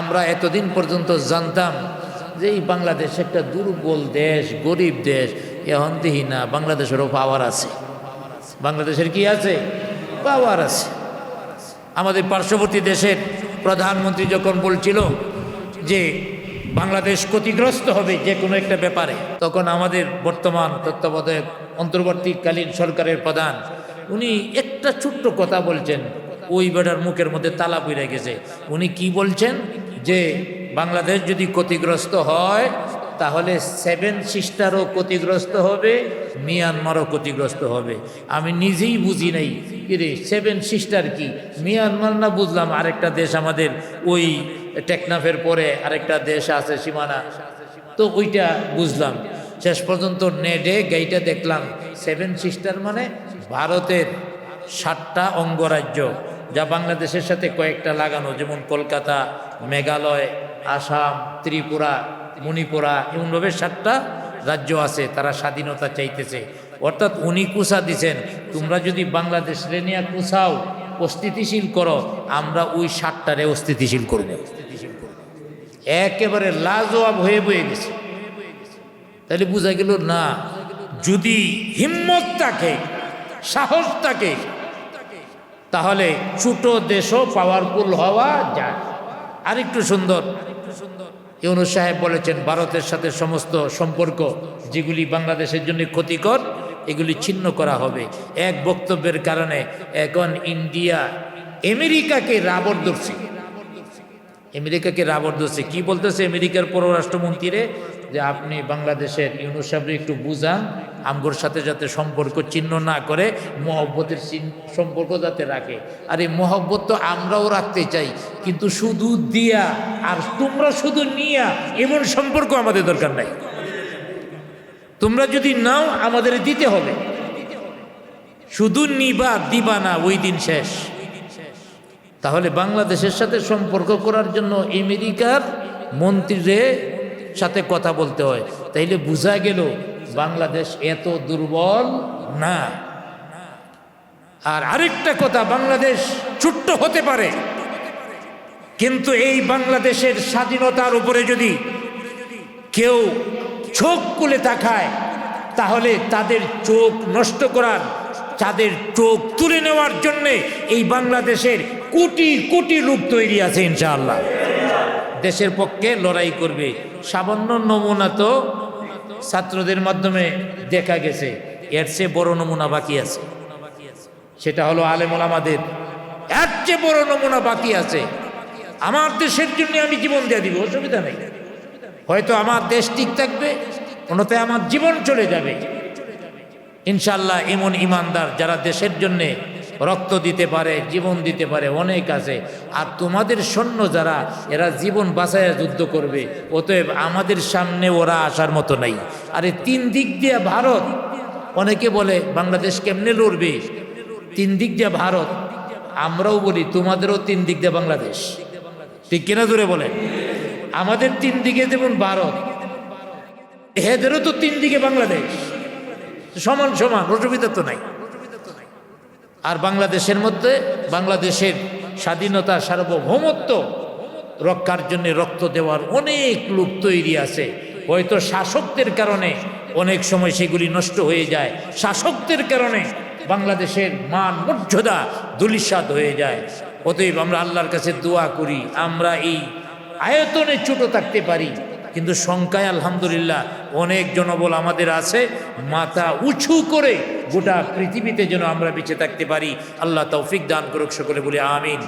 আমরা এতদিন পর্যন্ত জানতাম যে এই বাংলাদেশ একটা দুর্বল দেশ, গরিব দেশ। এখন দেখি না, বাংলাদেশেরও পাওয়ার আছে। বাংলাদেশের কি আছে? পাওয়ার আছে। আমাদের পার্শ্ববর্তী দেশের প্রধানমন্ত্রী যখন বলছিল যে বাংলাদেশ ক্ষতিগ্রস্ত হবে যে কোনো একটা ব্যাপারে, তখন আমাদের বর্তমান তত্ত্বাবধায়ক অন্তর্বর্তীকালীন সরকারের প্রধান, উনি একটা ছোট্ট কথা বলছেন। ওই বেটার মুখের মধ্যে তালা পড়ে গেছে। উনি কি বলছেন? যে বাংলাদেশ যদি ক্ষতিগ্রস্ত হয়, তাহলে সেভেন সিস্টারও ক্ষতিগ্রস্ত হবে, মিয়ানমারও ক্ষতিগ্রস্ত হবে। আমি নিজেই বুঝি নাই, কিরে, সেভেন সিস্টার কি? মিয়ানমার না বুঝলাম, আরেকটা দেশ আমাদের, ওই টেকনাফের পরে আরেকটা দেশ আছে, সীমানা। তো ওইটা বুঝলাম। শেষ পর্যন্ত নেডে গাইটা দেখলাম, সেভেন সিস্টার মানে ভারতের সাতটা অঙ্গরাজ্য, যা বাংলাদেশের সাথে কয়েকটা লাগানো, যেমন কলকাতা মেঘালয়, আসাম, ত্রিপুরা, মণিপুরা এমনভাবে সাতটা রাজ্য আছে, তারা স্বাধীনতা চাইতেছে। অর্থাৎ উনি কুসা দিছেন। তোমরা যদি বাংলাদেশ রেনিয়া কুসাও অস্থিতিশীল করো, আমরা ওই সাতটারে অস্থিতিশীল করব। একেবারে লাজবাব হয়ে বয়ে গেছে। তাহলে বোঝা গেল, না, যদি হিম্মত থাকে, সাহস থাকে, তাহলে ছোট দেশও পাওয়ারফুল হওয়া যায়। আরেকটু সুন্দর। ইউনুস সাহেব বলেছেন, ভারতের সাথে সমস্ত সম্পর্ক যেগুলি বাংলাদেশের জন্য ক্ষতিকর, এগুলি ছিন্ন করা হবে। এক বক্তব্যের কারণে এখন ইন্ডিয়া আমেরিকাকে রাবর ধরছে। আমেরিকাকে রাবর ধরছে। কি বলতেছে আমেরিকার পররাষ্ট্রমন্ত্রীরে? যে আপনি বাংলাদেশের ইউনুস একটু বুঝান, আমগোর সাথে যাতে সম্পর্ক চিহ্ন না করে, মহব্বতের সম্পর্ক যাতে রাখে। আর এই মহব্বত তো আমরাও রাখতে চাই, কিন্তু শুধু দিয়া আর তোমরা শুধু নিয়া এমন সম্পর্ক আমাদের দরকার নাই। তোমরা যদি নাও, আমাদের দিতে হবে। শুধু নিবা, দিবা না, ওই দিন শেষ। তাহলে বাংলাদেশের সাথে সম্পর্ক করার জন্য আমেরিকার মন্ত্রীদের সাথে কথা বলতে হয়। তাইলে বোঝা গেল বাংলাদেশ এত দুর্বল না। আর আরেকটা কথা, বাংলাদেশ ছোট্ট হতে পারে, কিন্তু এই বাংলাদেশের স্বাধীনতার উপরে যদি কেউ চোখ কুলে তাকায়, তাহলে তাদের চোখ নষ্ট করার, তাদের চোখ তুলে নেওয়ার জন্যে এই বাংলাদেশের কোটি কোটি লোক তৈরি আছে, ইনশাআল্লাহ। দেশের পক্ষে লড়াই করবে। সামান্য নমুনা তো ছাত্রদের মাধ্যমে দেখা গেছে। এর চেয়ে বড় নমুনা বাকি আছে। সেটা হলো আলেমুল আমাদের এর চেয়ে বড় নমুনা বাকি আছে। আমার দেশের জন্য আমি জীবন দিয়ে দিব, অসুবিধা নেই। হয়তো আমার দেশ ঠিক থাকবে, অন্যথায় আমার জীবন চলে যাবে। ইনশাল্লাহ এমন ইমানদার যারা দেশের জন্যে রক্ত দিতে পারে, জীবন দিতে পারে, অনেক আছে। আর তোমাদের সৈন্য যারা, এরা জীবন বাঁচায় যুদ্ধ করবে, অতএব আমাদের সামনে ওরা আসার মতো নাই। আরে তিন দিক দিয়ে ভারত, অনেকে বলে, বাংলাদেশ কেমনে লড়বে? তিন দিক দিয়ে ভারত, আমরাও বলি, তোমাদেরও তিন দিক দিয়ে বাংলাদেশ। ঠিক কিনা দূরে বলে আমাদের তিন দিকে যেমন ভারত, এদেরও তো তিন দিকে বাংলাদেশ। সমান সমান, অসুবিধা তো নাই। আর বাংলাদেশের মধ্যে বাংলাদেশের স্বাধীনতা, সার্বভৌমত্ব রক্ষার জন্য রক্ত দেওয়ার অনেক লোক তৈরি আছে। হয়তো শাসকদের কারণে অনেক সময় সেগুলি নষ্ট হয়ে যায়। শাসকদের কারণে বাংলাদেশের মান মর্যাদা দুলিশাদ হয়ে যায়। অতএব আমরা আল্লাহর কাছে দোয়া করি, আমরা এই আয়তনে ছোট থাকতে পারি। কিন্তু সংখ্যায় আলহামদুলিল্লাহ অনেক জনবল আমাদের আছে, মাথা উঁচু করে গোটা পৃথিবীতে যেন আমরা বেঁচে থাকতে পারি। আল্লাহ তৌফিক দান করুক সকলে বলে আমিন।